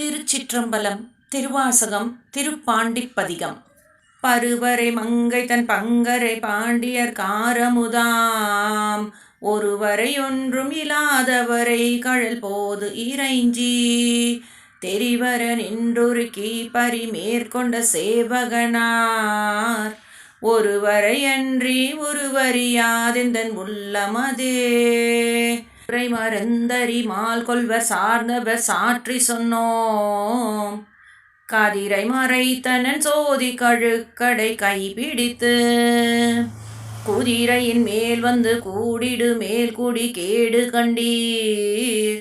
திருச்சிற்றம்பலம் திருவாசகம் திருப்பாண்டிப்பதிகம். பருவரை மங்கை தன் பங்கரை பாண்டியர் காரமுதாம். ஒருவரை ஒன்றும் இல்லாதவரை கழல் போது இறைஞ்சி. தெரிவர நின்றுருக்கி பரிமேற்கொண்ட சேவகனார். ஒருவரை அன்றி ஒருவரியாதெந்தன் உள்ளமதே. உரை மருந்தறி மால் கொள்வர் சார்ந்தவர் சாற்றி சொன்னோம். கதிரை மறைத்தனன் சோதி கழுக்கடை கைப்பிடித்து குதிரையின் மேல் வந்து கூடிடு மேல் குடி கேடு கண்டீர்.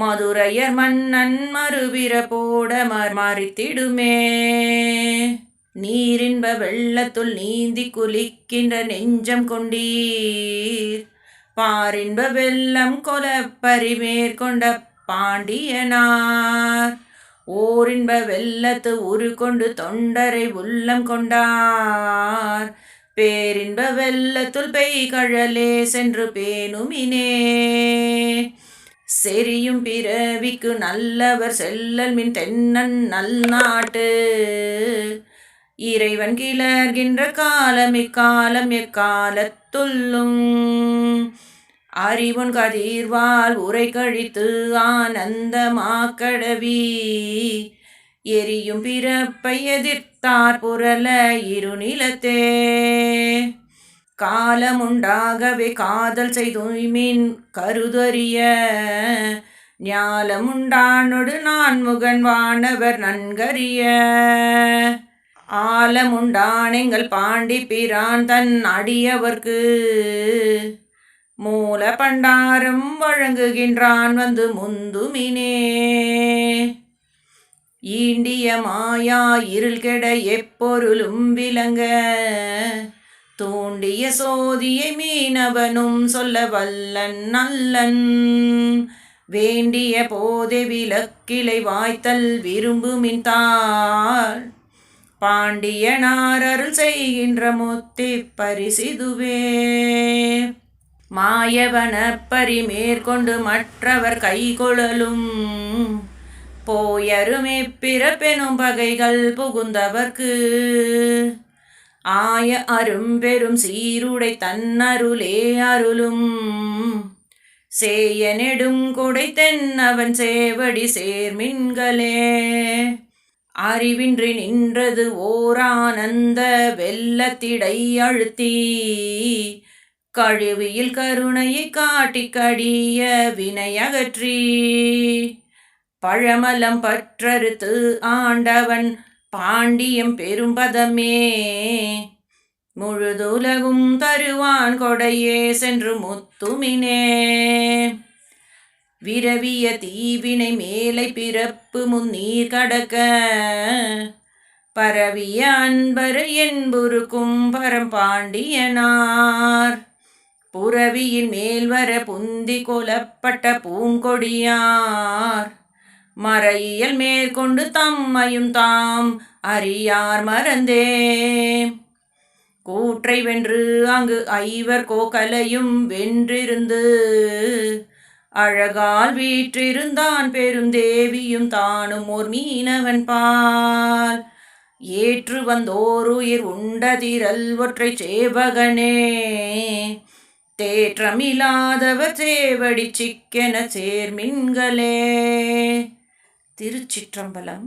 மதுரையர் மன்னன் மறுபிற போட மறித்திடுமே. நீரின்ப வெள்ளத்துள் நீந்தி குளிக்கின்ற நெஞ்சம் கொண்டீர். பாரின்ப வெள்ளம் கொலப்பரி மேற்கொண்ட பாண்டியனார். ஓரின்ப வெள்ளத்து உரு கொண்டு தொண்டரை உள்ளம் கொண்டார். பேரின்ப வெள்ளத்துள் பெய் கழலே சென்று பேணுமினே. செரியும் பிறவிக்கு நல்லவர் செல்லல் மின் தென்னன் நல் நாட்டு இறைவன் கிளர்கின்ற காலம் இக்காலம் எக்காலத்துள்ளும். அறிவுன் கதிர்வால் உரை கழித்து ஆனந்தமாக்கடவி. எரியும் பிறப்பை எதிர்த்தார் புரல இருநிலத்தே. காலமுண்டாகவே காதல் செய்துமின் கருதறிய. ஞாலமுண்டானொடு நான்முகன் வானவர் நன்கறிய. ஆலமுண்டானெங்கள் பாண்டி பிரான் தன் அடியவர்க்கு. மூல பண்டாரம் வழங்குகின்றான் வந்து முந்துமினே. ஈண்டிய மாயா இருள் கெட எப்பொருளும் விளங்க தூண்டிய சோதியை மீனவனும் சொல்ல வல்லன் நல்லன். வேண்டிய போதே விளக்கிளை வாய்த்தல் விரும்புமின் தாள். பாண்டியனார் செய்கின்ற முத்தி பரிசிதுவே. மாயவனப்பரி மேற்கொண்டு மற்றவர் கைகொழலும் போயருமே பிறப்பெனும் பகைகள் புகுந்தவர்க்கு. ஆய அரும்பெரும் சீருடை தன்னருளே அருளும். சேய நெடுங்கொடை தென்னவன் சேவடி சேர்மின்களே. அறிவின்றி நின்றது ஓரானந்த வெள்ளத்திடை அழுத்தி. கழிவியில் கருணையை காட்டி கடிய வினையகற்றி. பழமலம் பற்றறுத்து ஆண்டவன் பாண்டியம் பெரும்பதமே. முழுதுலகும் தருவான் கொடையே சென்று முத்துமினே. விரவிய தீவினை மேலை பிறப்பு முன்னீர் கடக்க. பரவிய அன்பர் என்புருக்கும் பரம்பாண்டியனார். புறவியின் மேல் வர புந்தி கொலப்பட்ட பூங்கொடியார் மறையியல் மேற்கொண்டு தம்மையும் தாம் அறியார் மறந்தே கூற்றை வென்று அங்கு ஐவர் கோகலையும் வென்றிருந்து அழகால் வீற்றிருந்தான் பெருந்தேவியும் தானும் ஓர் மீனவன் பால். ஏற்று வந்தோருயிர் உண்டதிரல் ஒற்றை சேவகனே தேற்றமில்லாதவ சேவடி சிக்கென சேர்மின்களே. திருச்சிற்றம்பலம்